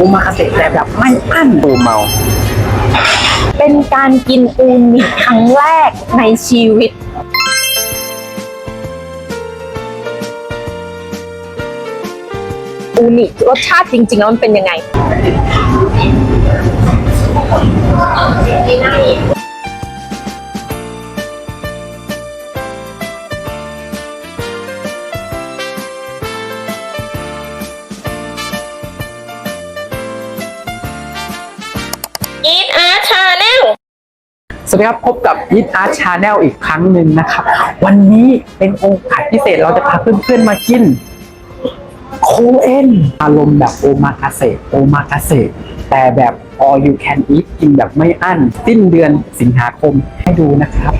โอมาคาเสะแต่แบบไม่อั้นปูเมา เป็นการกินอูนิครั้งแรกในชีวิต อูนิรสชาติจริงๆแล้วมันเป็นยังไง สวัสดีครับพบกับ Eat Art Channel อีกครั้งหนึ่งนะครับ วันนี้เป็นโอกาสพิเศษเราจะพาเพื่อนๆมากิน โคเอนอารมณ์แบบโอมาคาเซโอมาคาเซแต่แบบ all you can eat กินแบบไม่อั้นสิ้นเดือนสิงหาคมให้ดูนะครับ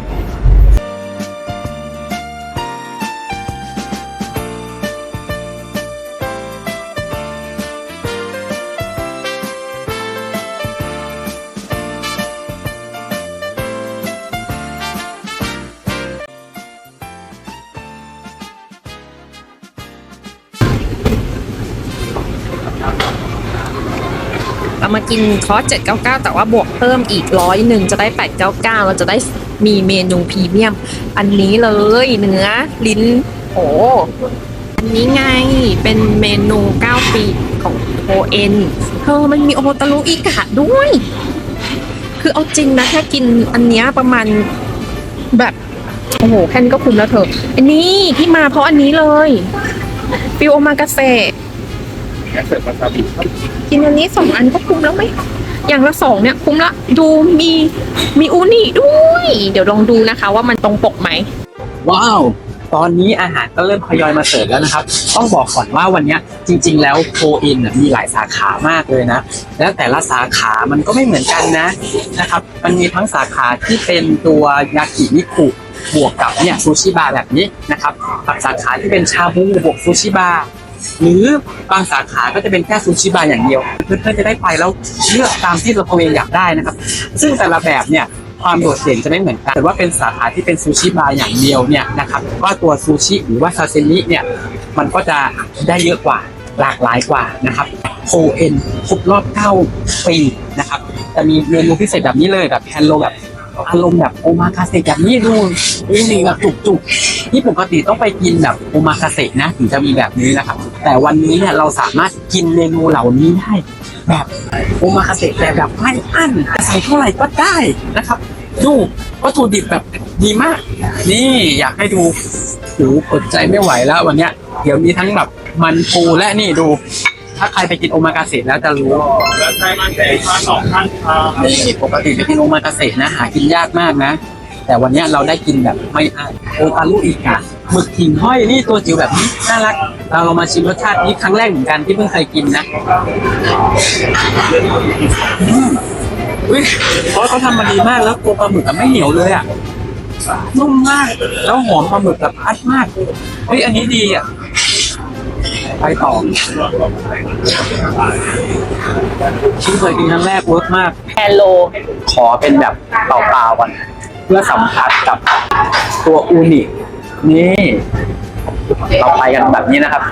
เรามากินคอร์ส799 แต่ว่าบวกเพิ่มอีกร้อยหนึ่งจะได้ 899 เราจะได้มีเมนูพรีเมียม อันนี้เลยเนื้อลิ้น โอ้อันนี้ไงเป็นเมนู 9 ปีของโอเอ็นเธอมันมีโอตารุอิกะด้วย คือเอาจริงนะแค่กินอันเนี้ยประมาณแบบโอ้โหแค่นี้ก็คุ้มแล้วเธอ อันนี้ที่มาเพราะอันนี้เลย ฟิวโอมากาเซ กินอันนี้สองอันก็คุ้มแล้วไหมอย่างละสองเนี่ยคุ้มละดูมีมีอูนิด้วย เดี๋ยวลองดูนะคะ ว่ามันตรงปกไหมว้าว ตอนนี้อาหารก็เริ่มทยอยมาเสิร์ฟแล้วนะครับ ต้องบอกก่อนว่าวันเนี้ยจริง ๆ แล้วโคอินน่ะมีหลายสาขามากเลยนะ แล้วแต่ละสาขามันก็ไม่เหมือนกันนะนะครับ มันมีทั้งสาขาที่เป็นตัวยากินิคุบวกกับเนี่ยซูชิบาร์แบบนี้นะครับกับสาขาที่เป็นชาบูบวกซูชิบาร์ หรือบางสาขาก็จะเป็นแค่ซูชิบาร์อย่างเดียว เพื่อนๆจะได้ไปแล้วเลือกตามที่เราตัวเองอยากได้นะครับ ซึ่งแต่ละแบบเนี่ยความโดดเด่นจะไม่เหมือนกัน แต่ว่าเป็นสาขาที่เป็นซูชิบาร์อย่างเดียวเนี่ยนะครับว่าตัวซูชิหรือว่าซาซิมิเนี่ยมันก็จะได้เยอะกว่าหลากหลายกว่านะครับโคเอ็นครบรอบ9ปีนะครับจะมีเมนูพิเศษแบบนี้เลยแบบแฮนโลแบบอารมณ์แบบโอมาคาเซแบบนี้ดูอูนี่แบบจุกๆ ที่ปกติต้องไปกินแบบโอมาคาเซนะถึงจะมีแบบนี้นะครับ แต่วันนี้เนี่ยเราสามารถกินเมนูเหล่านี้ได้แบบโอมาคาเซแต่แบบไม่อั้นจะใส่เท่าไหร่ก็ได้นะครับ ดูวัตถุดิบแบบดีมาก นี่อยากให้ดูหูอดใจไม่ไหวแล้ววันเนี้ยเดี๋ยวมีทั้งแบบมันปูและนี่ดู ถ้าใครไปกินโอมากาเสะแล้วจะรู้แล้วใช้มันเตะมาสองท่านครับนี่ปกติไปกินโอมากาเสะนะหากินยากมากนะ แต่วันเนี้ยเราได้กินแบบไม่อั้นโอตารุอีกอะหมึกหิ่งห้อยนี่ตัวจิ๋วแบบนี้น่ารัก เราลองมาชิมรสชาตินี้ครั้งแรกเหมือนกันที่เพิ่งเคยกินนะอืมอุ้ยเพราะเขาทำมาดีมากแล้วตัวปลาหมึกอะไม่เหนียวเลยอะนุ่มมาก แล้วหอมปลาหมึกแบบอัดมากเฮ้ยอันนี้ดีอะไปต่อชิ้นเคยกินครั้งแรกเวิร์กมากแฮลโล ขอเป็นแบบเปล่าๆก่อนเพื่อสัมผัสกับตัวอูนินี่เราไปกันแบบนี้นะครับ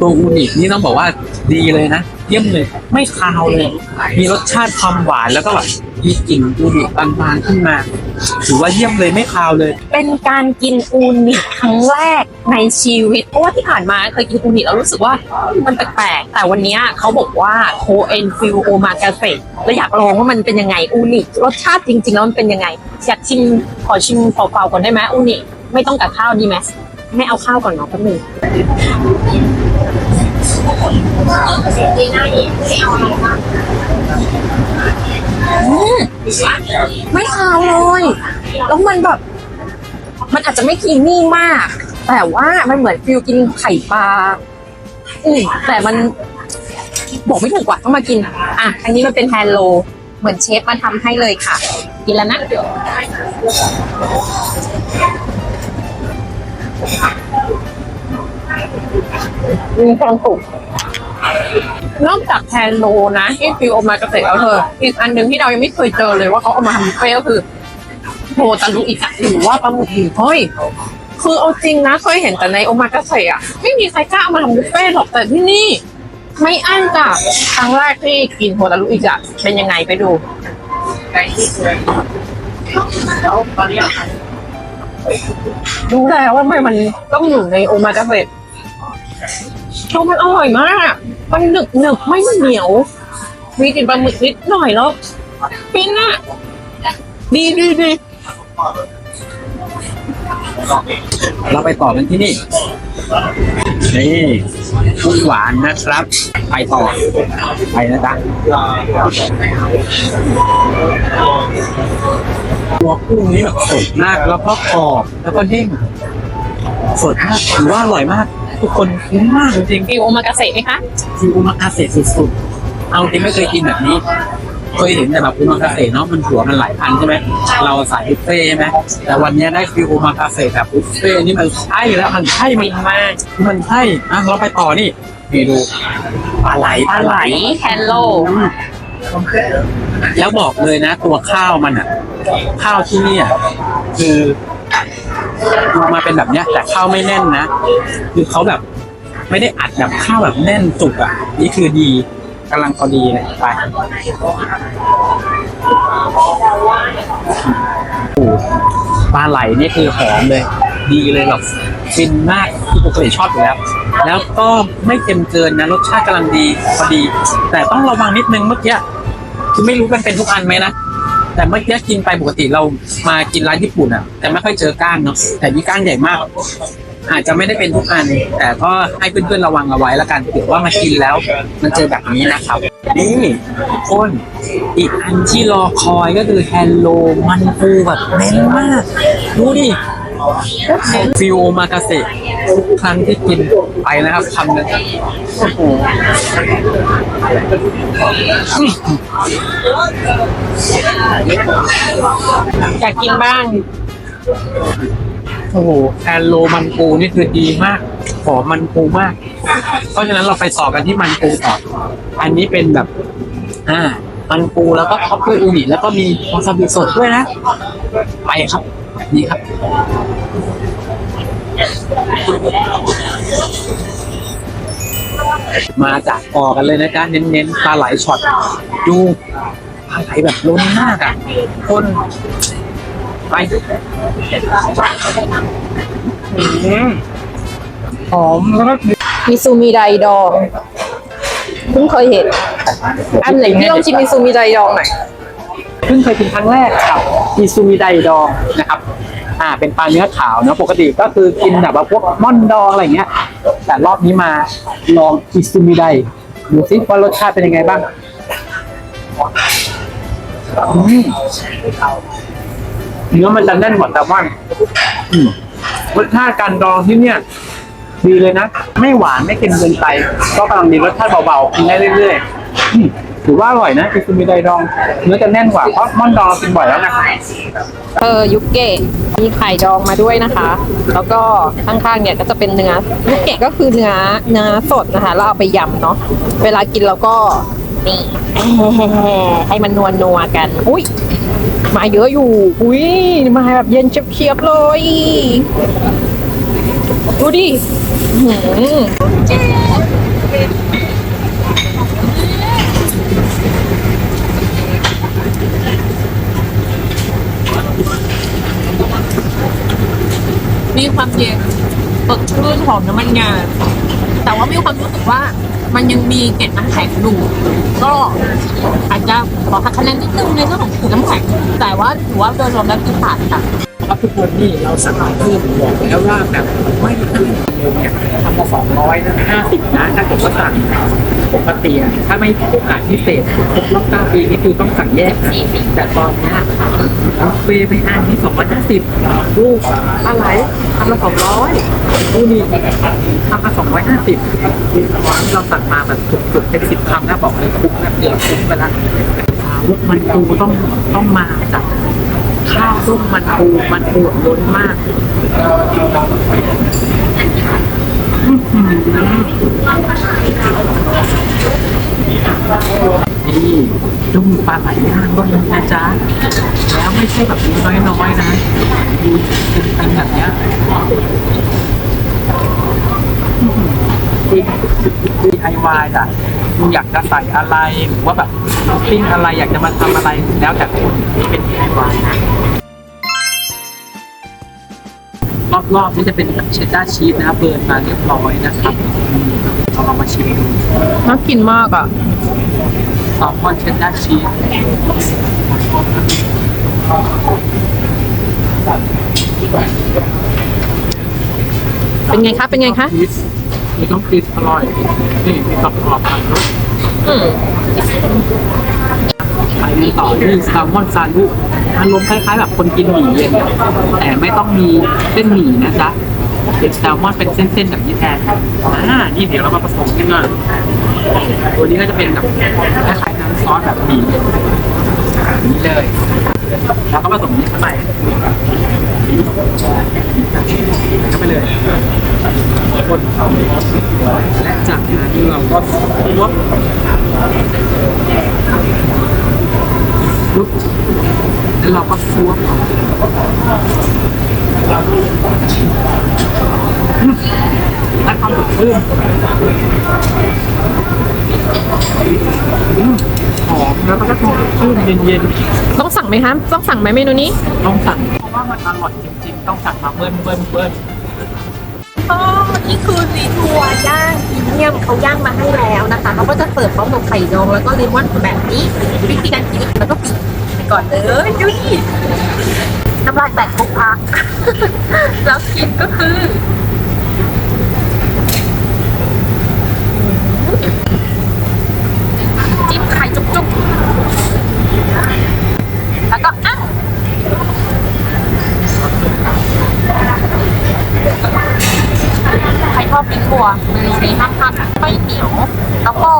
ตัวอูนินี่ต้องบอกว่าดีเลยนะ เยี่ยมเลย ไม่คาวเลย มีรสชาติความหวานแล้วก็แบบมีกลิ่นอูนิบางๆขึ้นมา ถือว่าเยี่ยมเลยไม่คาวเลย เป็นการกินอูนิครั้งแรก ในชีวิต เพราะว่าที่ผ่านมาเคยกินอูนิแล้วรู้สึกว่ามันแปลกๆ แต่วันนี้เขาบอกว่าโคเอนฟิลโอมากเฟเราอยากลองว่ามันเป็นยังไงอูนิรสชาติจริงๆแล้วมันเป็นยังไง อยากชิมขอชิมเปล่าๆก่อนได้ไหมอูนิไม่ต้องกับข้าวดีไหมไม่เอาข้าวก่อนเนาะแป๊บนึงไม่คาวเลย แล้วมันแบบ มันอาจจะไม่ครีมมี่มาก แต่ว่ามันเหมือนฟิลกินไข่ปลาอืมแต่มันบอกไม่ถูกกว่าต้องมากิน อะ อันนี้มันเป็นแฮนโล เหมือนเชฟมาทำให้เลยค่ะ กินแล้วนะมีความสุขนอกจากแฮนโลนะที่ฟิลออกมาเกษตรแล้วเธออีกอันหนึ่งที่เรายังไม่เคยเจอเลยว่าเขาเอามาทำบุฟเฟ่ก็คือโทตาลุอิกะหรือว่าปลาหมึกหิ่งห้อย คือเอาจริงนะเคยเห็นแต่ในโอมากาเสะอะไม่มีใครกล้าเอามาทำบุฟเฟ่ต์หรอกแต่ที่นี่ ไม่อั้นจ้ะครั้งแรกที่กินโฮตารุอีกอะเป็นยังไงไปดูรู้แล้วว่าไม่มันต้องอยู่ในโอมากาเสะเพราะมันอร่อยมากมันหนึบหนึบไม่เหนียว มีกลิ่นปลาหมึกนิดหน่อยแล้วปิ้นอะดีดีดี เราไปต่อกันที่นี่นี่กุ้งหวานนะครับ ไปต่อ ไปนะจ๊ะตัวกุ้งนี้แบบสดมากแล้วก็กรอบแล้วก็เด้งสดมากถือว่าอร่อยมาก ทุกคนคุ้มมากจริงฟิวโอมากาเสะไหมคะๆคืออุมากาเสะสุดๆ เอาจริงไม่เคยกินแบบนี้ เคยเห็นแต่แบบอุมากาเสะเนาะมันหัวมันหลายพันใช่ไหมเราสายบุฟเฟ่ต์ใช่ไหมแต่วันนี้ได้ฟิวอุมากาเสะแบบบุฟเฟ่ต์นี่มันใช่แล้วมันใช่มันมากมันใช่อะเราไปต่อนี่นี่ดูปลาไหลปลาไหลแคนโลแล้วบอกเลยนะ ตัวข้าวมันอะ ข้าวที่เนี่ยคือดูมาเป็นแบบเนี้ย แต่ข้าวไม่แน่นนะ คือเขาแบบ ไม่ได้อัดแบบข้าวแบบแน่นจุกอะ นี่คือดี กำลังพอดีเลยไปปลาไหลนี่คือหอมเลย ดีเลยแบบฟินมากที่ปกติชอบอยู่แล้ว แล้วก็ไม่เค็มเกินนะรสชาติกำลังดีพอดี แต่ต้องระวังนิดนึงเมื่อกี้คือไม่รู้มันเป็นทุกอันไหมนะแต่เมื่อกี้กินไปปกติเรามากินร้านญี่ปุ่นอะ แต่ไม่ค่อยเจอก้างเนาะแต่นี่ก้างใหญ่มาก อาจจะไม่ได้เป็นทุกอัน แต่ก็ให้เพื่อนๆระวังเอาไว้ล้วกันเผื่อว่ามากินแล้ว มันเจอแบบนี้นะครับนี่คนอีกอันที่รอคอยก็คือแฮนโลมันปูแบบเน้นมาก ดูดิฟิวโอมากาเสะทุกครั้งที่กินไปนะครับคำนึงโอ้โหอยากกินบ้าง โอ้โหแอนโลมันปูนี่คือดีมากหอมมันปูมาก เพราะฉะนั้นเราไปต่อกันที่มันปูต่อ อันนี้เป็นแบบ อ่า มันปูแล้วก็ท็อปด้วยอูนิแล้วก็มีวาซาบิสดด้วยนะ ไปครับนี่ครับมาจากกอกันเลยนะจ๊ะเน้นๆปลาไหลช็อตดูปลาไหลแบบล้นมากอะคน ไปอืมหอมแล้วก็มิซูมิไดดองเพิ่งเคยเห็น อันไหนพี่ลองชิมมิซูมิไดดองหน่อยเพิ่งเคยกินครั้งแรกกับอิซูมิไดดองนะครับอ่าเป็นปลาเนื้อขาวเนาะปกติก็คือกินแบบว่าพวกม่อนดองอะไรเงี้ย แต่รอบนี้มาลองอิซูมิไดดูซิว่ารสชาติเป็นยังไงบ้างอืม เนื้อมันจะแน่นกว่าแซลมอนอืมรสชาติการดองที่เนี่ย ดีเลยนะ ไม่หวานไม่เค็มเกินไป ก็กำลังดีรสชาติเบาๆกินได้เรื่อยๆอืมถือว่าอร่อยนะอิซูมิไดดองเนื้อจะแน่นกว่าเพราะม่อนดองเรากินบ่อยแล้วไงเออยุกเกะมีไข่ดองมาด้วยนะคะ แล้วก็ข้างๆเนี่ยก็จะเป็นเนื้อยุกเกะก็คือเนื้อเนื้อสดนะคะแล้วเอาไปยำเนาะเวลากินเราก็ นี่ให้มันนัวนัวๆกัน อุ้ยมาเยอะอยู่ อุ้ยมาแบบเย็นเฉียบๆเลย ดูดิอื้อหือมีความเย็นสดชื่นหอมน้ำมันงาแต่ ว่ามีความรู้สึกว่า มันยังมีเกล็ดน้ำแข็งอยู่ก็อาจจะขอหักคะแนนนิดนึงในเรื่องของขีดนน้ำแข็งแต่ว่าถือว่าโดยรวมแล้วคือผ่านค่ะ ครับทุกคนนี่เราสั่งเพิ่มบอกแล้วว่าแบบไม่ขึ้น เนี่ยทำมาสองร้อยนะห้าสิบนะถ้าเกิดว่าสั่งปกติอะถ้าไม่โอกาสพิเศษครบรอบเก้าปีนี่คือต้องสั่งแยกนะแต่ตอนเนี้ยบุฟเฟ่ต์ไม่อั้นนี่สองร้อยห้าสิบลูกอะไรทำมาสองร้อยดูนี่ทำมาสองร้อยห้าสิบเราสั่งมาแบบจุกๆเป็นสิบคำนะบอกเลยคุ้มนะเกือบคุ้มไปละสาวกมันปูต้องต้องมาจากข้าวต้มมันปูมันปูล้นมากอื้อหือ นี่ดุ้งปลาไหลย่างก็มีนะจ๊ะ แล้วไม่ใช่แบบน้อยๆนะดูเป็นแบบเนี้ยดีดีไอวายอะมึงอยากจะใส่อะไรหรือว่าแบบปิ้งอะไรอยากจะมาทำอะไรแล้วแต่คนที่เป็น DIY นะ รอบๆนี่จะเป็นเชดดาร์ชีสนะครับเบิร์นมาเรียบร้อยนะครับอืมเราลองมาชิมดูน่ากินมากอะแซลมอนเชดดาร์ชีสเป็นไงคะ เป็นไงคะชีสมีต้องชีสอร่อย นี่มีกรอบกรอบๆมั นด้วยมไปกันต่อที่แซลมอนซาลุอารมณ์คล้ายๆแบบคนกินหมี่เย็นอะแต่ไม่ต้องมีเส้นหมี่นะจ๊ะเป็นแซลมอนเป็นเส้นๆแบบนี้แทนอ่านี่เดี๋ยวเรามาผสมกันหน่อยตัวนี้ก็จะเป็นแบบคล้ายๆน้ำซอสแบบหมี่นี้เลย แล้วก็ผสมนี้เข้าไปเข้าไปเลยคนและจากนั้นเราก็ลุก ปุ๊บแล้วเราก็ซัวและความสดชื่นอืมหอมแล้วก็ความสดชื่นเย็นๆ ต้องสั่งไหมคะต้องสั่งไหมเมนูนี้ต้องสั่ง เพราะว่ามันอร่อยจริงๆ ต้องสั่งมาเบิ้ลเบิ้ลเบิ้ลอ๋อนี่คือซีทัวย่างพรีเมียมเขาย่างมาให้แล้วนะคะเขาก็จะเสิร์ฟพร้อมกับไข่ดองแล้วก็เลมอนแบบนี้วิธีการกินแล้ว ก็ปิดไปก่อนเลยดูดิน้ำลายแตกทุกพักแล้วกินก็คือจิ้มไข่จุกๆแล้วก็อ้าวใครชอบลิ้นวัวเมนูนี้ห้ามพลาดไม่เหนียว แล้วก็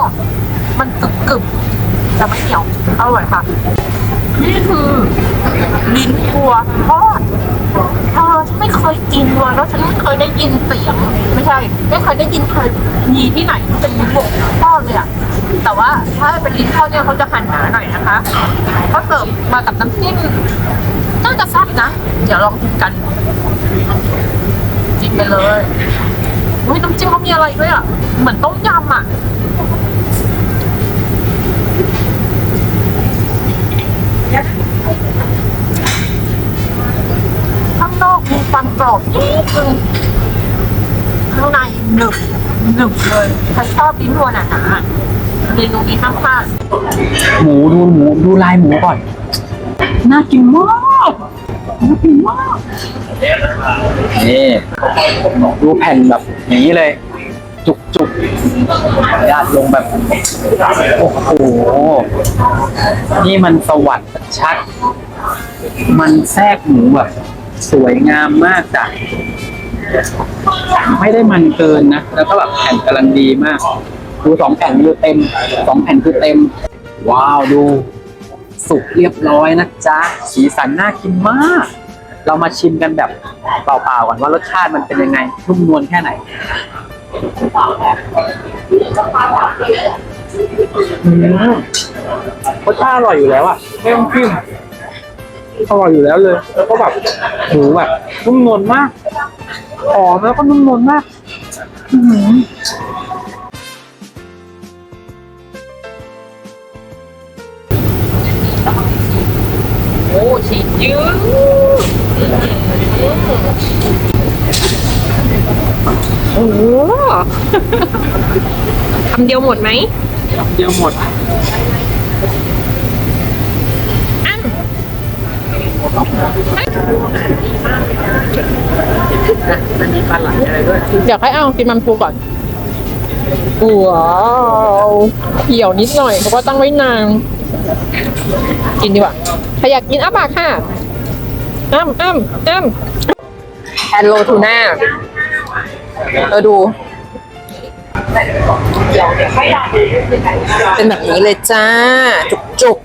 มันกึบกึบ ๆแต่ไม่เหนียว อร่อยค่ะ นี่คือลิ้นวัวทอดเออฉันไม่เคยกินเลยแล้วฉันไม่เคยได้ยินเสียง ไม่ใช่ ไม่เคยได้ยินเคยมีที่ไหนเป็นลิ้นวัวทอดเลยอะแต่ว่าถ้าเป็นลิ้นทอดเนี่ยเขาจะหั่นหนาหน่อยนะคะก็เสิร์ฟมากับน้ำจิ้มน่าจะแซ่บนะ เดี๋ยวลองกินกันจิ้มไปเลยอุ้ยน้ำจิ้มเขามีอะไรด้วยอะ เหมือนต้มยำอะ ข้างน อกมีความกรอบนิดนึงข้างในหนึบหนึบเลยใครชอบลิ้นวัวหนาๆเมนูนี้ห้ามพลาดหมูดูหมูดูลายหมูก่อน น่ากินมากน่ากินมากนี่ดูแผ่นแบบนี้เลย จุกจุกๆญาติลงแบบ โอ้โห นี่มันสวรรค์ชัด มันแทรกหมูแบบ สวยงามมากจ้ะไม่ได้มันเกินนะ แล้วก็แบบแผ่นกำลังดีมาก ดูสองแผ่นคือเต็มสองแผ่นคือเต็ม ว้าวดู สุกเรียบร้อยนะจ๊ะ สีสันน่ากินมาก เรามาชิมกันแบบเปล่าๆก่อนว่ารสชาติมันเป็นยังไงนุ่มนวลแค่ไหนรสชาติอร่อยอยู่แล้วอะ ไม่ต้องจิ้ม อร่อยอยู่แล้วเลย แล้วก็แบบหมูแบบนุ่มนวลมากหอมแล้วก็นุ่มนวลมากอื้อหือโอ้ชีสยืดโอ้โหคำเดียวหมดไหมเดียวหมด อ้าว มันมีปลาไหลอะไรด้วยเดี๋ยวให้เอากินมันปูก่อนว้าวเขียวนิดหน่อยเพราะว่าตั้งไว้นานกินดีกว่าใครอยากกินอ้าปากค่ะอ้ำอ้ำอ้ำแอนโลทูน่าเออดู เป็นแบบนี้เลยจ้า จุกจุก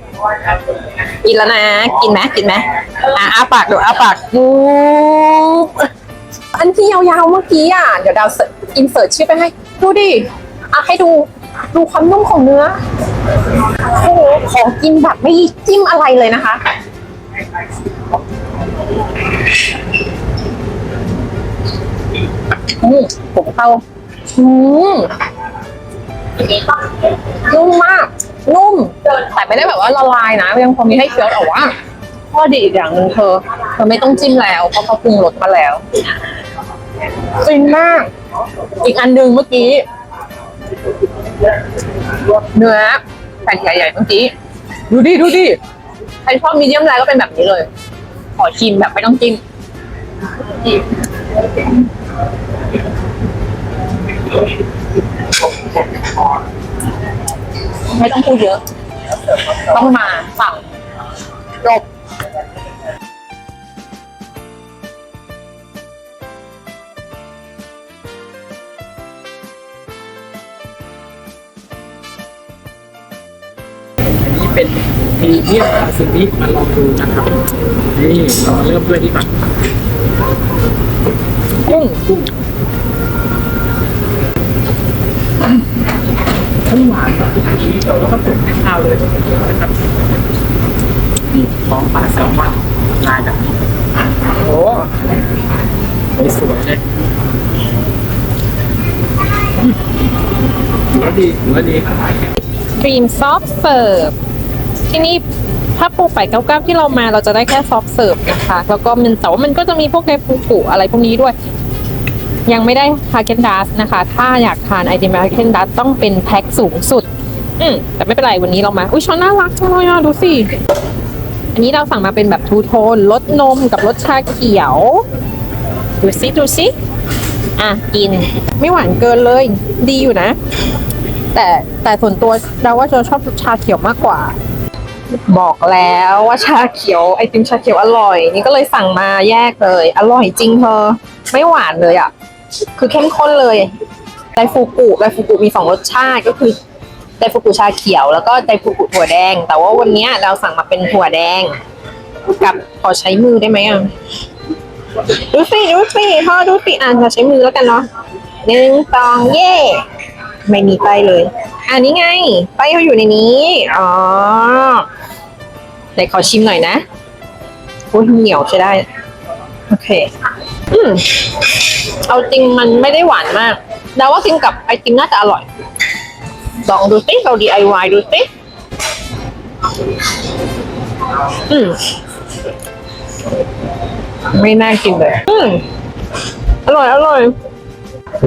ๆกินแล้วนะ กินไหมกินไหม อะอ้าปากดูอ้าปากดูอันที่ยาวๆเมื่อกี้อะ เดี๋ยวดาวอินเสิร์ตชื่อไปให้ ดูดิ อะให้ดู ดูความนุ่มของเนื้อโอ้โหขอกินแบบไม่จิ้มอะไรเลยนะคะ อืมผมเข้าอืมนุ่มมาก นุ่ม แต่ไม่ได้แบบว่าละลายนะ ยังพอมีให้เคี้ยวแต่ว่า ข้อดีอีกอย่างหนึ่งเธอเธอไม่ต้องจิ้มแล้วเพราะเขาปรุงรสมาแล้วฟินมาก อีกอันหนึ่งเมื่อกี้ เนื้อแผ่นใหญ่ๆเมื่อกี้ ดูดิดูดิใครชอบมีเดียมแรก็เป็นแบบนี้เลย ขอชิมแบบไม่ต้องจิ้มไม่ต้องพูดเยอะ ต้องมาสั่งจบอั นนี้เป็นมีเดียมคาซิมิมาลองดูนะครับนี่เราเริ่มด้วยนี่ก่อนกุ้งกุ้งกุ้งหวานแบบนี้แล้วก็ตุ๋นข้าวเลยนะครับ นี่ท้องปลาแซลมอนลายแบบนี้โอ้สวยเลยอืมถือว่าดีถือว่าดีครีมซอฟเสิร์ฟที่นี่ถ้าปูไปเก้าเก้าที่เรามาเราจะได้แค่ซอฟเสิร์ฟนะคะแล้วก็มันแต่ว่ามันก็จะมีพวกในฟูกุอะไรพวกนี้ด้วย ยังไม่ได้ฮาเกนดัสนะคะ ถ้าอยากทานไอเดมฮาเกนดัสต้องเป็นแพ็คสูงสุด อืมแต่ไม่เป็นไรวันนี้เรามา อุ้ยช้อนน่ารักจังเลยอะดูสิ อันนี้เราสั่งมาเป็นแบบทูโทนรสนมกับรสชาเขียว ดูสิดูสิอะกิน ไม่หวานเกินเลย ดีอยู่นะ แต่แต่ส่วนตัวเราว่าจะชอบชาเขียวมากกว่า บอกแล้วว่าชาเขียวไอติมชาเขียวอร่อย นี่ก็เลยสั่งมาแยกเลย อร่อยจริงเธอไม่หวานเลยอะ คือเข้มข้นเลยไดฟูกุไดฟูกุมีสองรสชาติก็คือ ฟูกุชาเขียวแล้วก็ไดฟูกุถั่วแดง แต่ว่าวันนี้เราสั่งมาเป็นถั่วแดง กับขอใช้มือได้ไหมอะดูสิดูสิพ่อดูสิอ่านขอใช้มือแล้วกันเนาะหนึ่งสองเย่ไม่มีไปเลยอันนี้ไงไปเขาอยู่ในนี้ อ๋อไหนขอชิมหน่อยนะโอ้ยเหนียวใช้ได้ โอเค อืมเอาจริงมันไม่ได้หวานมากเดาว่ากินกับไอติมน่าจะอร่อย ลองดูสิเรา DIY ดูสิอืมไม่น่ากินเลย อืมอร่อย อร่อย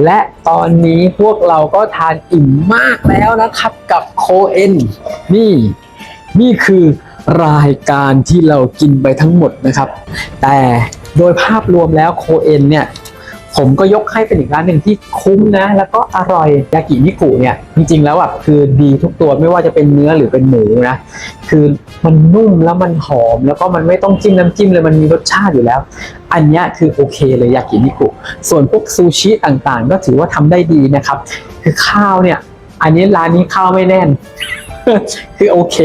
และตอนนี้พวกเราก็ทานอิ่มมากแล้วนะครับกับโคเอนนี่ นี่คือรายการที่เรากินไปทั้งหมดนะครับ แต่โดยภาพรวมแล้วโคเอนเนี่ย ผมก็ยกให้เป็นอีกร้านหนึ่งที่คุ้มนะ แล้วก็อร่อยยากินิกุเนี่ย จริงๆแล้วอะคือดีทุกตัวไม่ว่าจะเป็นเนื้อหรือเป็นหมูนะ คือมันนุ่มแล้วมันหอม แล้วก็มันไม่ต้องจิ้มน้ำจิ้มเลยมันมีรสชาติอยู่แล้ว อันนี้คือโอเคเลยยากินิกุส่วนพวกซูชิต่างๆ ก็ถือว่าทำได้ดีนะครับ คือข้าวเนี่ย อันนี้ร้านนี้ข้าวไม่แน่น คือโอเค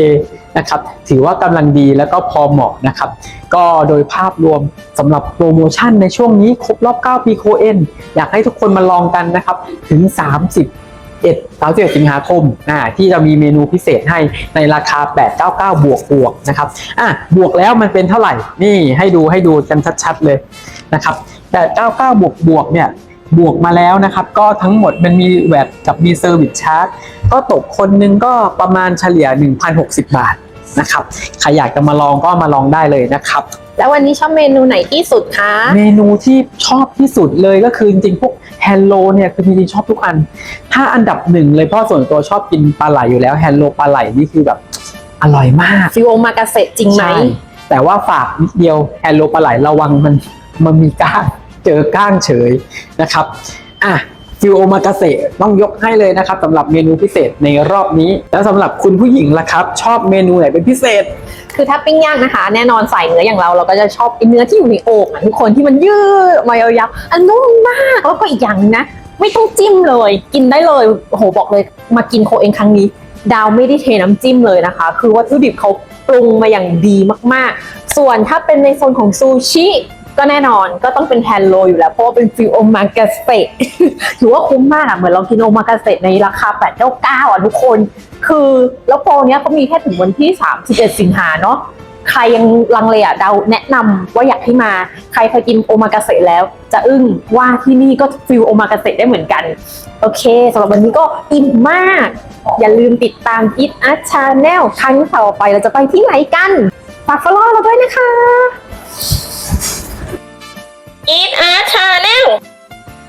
นะครับ ถือว่ากำลังดีแล้วก็พอเหมาะนะครับ ก็โดยภาพรวมสำหรับโปรโมชั่นในช่วงนี้ครบรอบ 9 ปีโคเอนอยากให้ทุกคนมาลองกันนะครับ ถึง 30เอ็ด31สิงหาคมอ่าที่จะมีเมนูพิเศษให้ในราคา 899 บวกบวกนะครับอะบวกแล้วมันเป็นเท่าไหร่ นี่ให้ดูให้ดูกันชัดๆเลยนะครับ899 บวกบวกเนี่ยบวกมาแล้วนะครับ ก็ทั้งหมดมันมีแวดกับมีเซอร์วิสชาร์จก็ตกคนนึงก็ประมาณเฉลี่ย 1,060 บาท นะครับใครอยากจะมาลองก็มาลองได้เลยนะครับแล้ววันนี้ชอบเมนูไหนที่สุดคะ เมนูที่ชอบที่สุดเลยก็คือจริงๆพวกแฮนโลเนี่ยคือจริงๆชอบทุกอัน ถ้าอันดับหนึ่งเลยเพราะส่วนตัวชอบกินปลาไหลอยู่แล้วแฮนโลปลาไหลนี่คือแบบอร่อยมากฟิวโอมากาเสะจริงไหมใช่แต่ว่าฝากนิดเดียวแฮนโลปลาไหลระวังมันมันมีก้างเจอก้างเฉยนะครับอะ ฟิวโอมากาเสะต้องยกให้เลยนะครับสำหรับเมนูพิเศษในรอบนี้ แล้วสำหรับคุณผู้หญิงล่ะครับ ชอบเมนูไหนเป็นพิเศษ คือถ้าปิ้งย่างนะคะ แน่นอนใส่เนื้ออย่างเราเราก็จะชอบเนื้อที่อยู่ในโอ่งอะทุกคนที่มันยืดมายาวๆอันนุ่มมากแล้วก็อีกอย่างนะ ไม่ต้องจิ้มเลย กินได้เลยโอ้โหบอกเลยมากินโคเองครั้งนี้ ดาวไม่ได้เทน้ำจิ้มเลยนะคะ คือวัตถุดิบเขาปรุงมาอย่างดีมากๆ ส่วนถ้าเป็นในโซนของซูชิ ก็แน่นอนก็ต้องเป็นแทนโลอยู่แล้ว เพราะว่าเป็นฟิลโอมากาเสะถือว่าคุ้มมากอะเหมือนเรากินโอมากาเสะในราคา 899อะทุกคน คือแล้วโปรเนี้ยเขามีแค่ถึงวันที่ 31 สิงหาเนาะใครยังลังเลอะเดาแนะนำว่าอยากให้มา ใครเคยกินโอมากาเสะแล้ว จะอึ้งว่าที่นี่ก็ฟิลโอมากาเสะได้เหมือนกัน โอเคสำหรับวันนี้ก็อิ่มมาก อย่าลืมติดตาม Eat Art Channel ครั้งต่อไปเราจะไปที่ไหนกันฝาก follow เราด้วยนะคะ in our channel.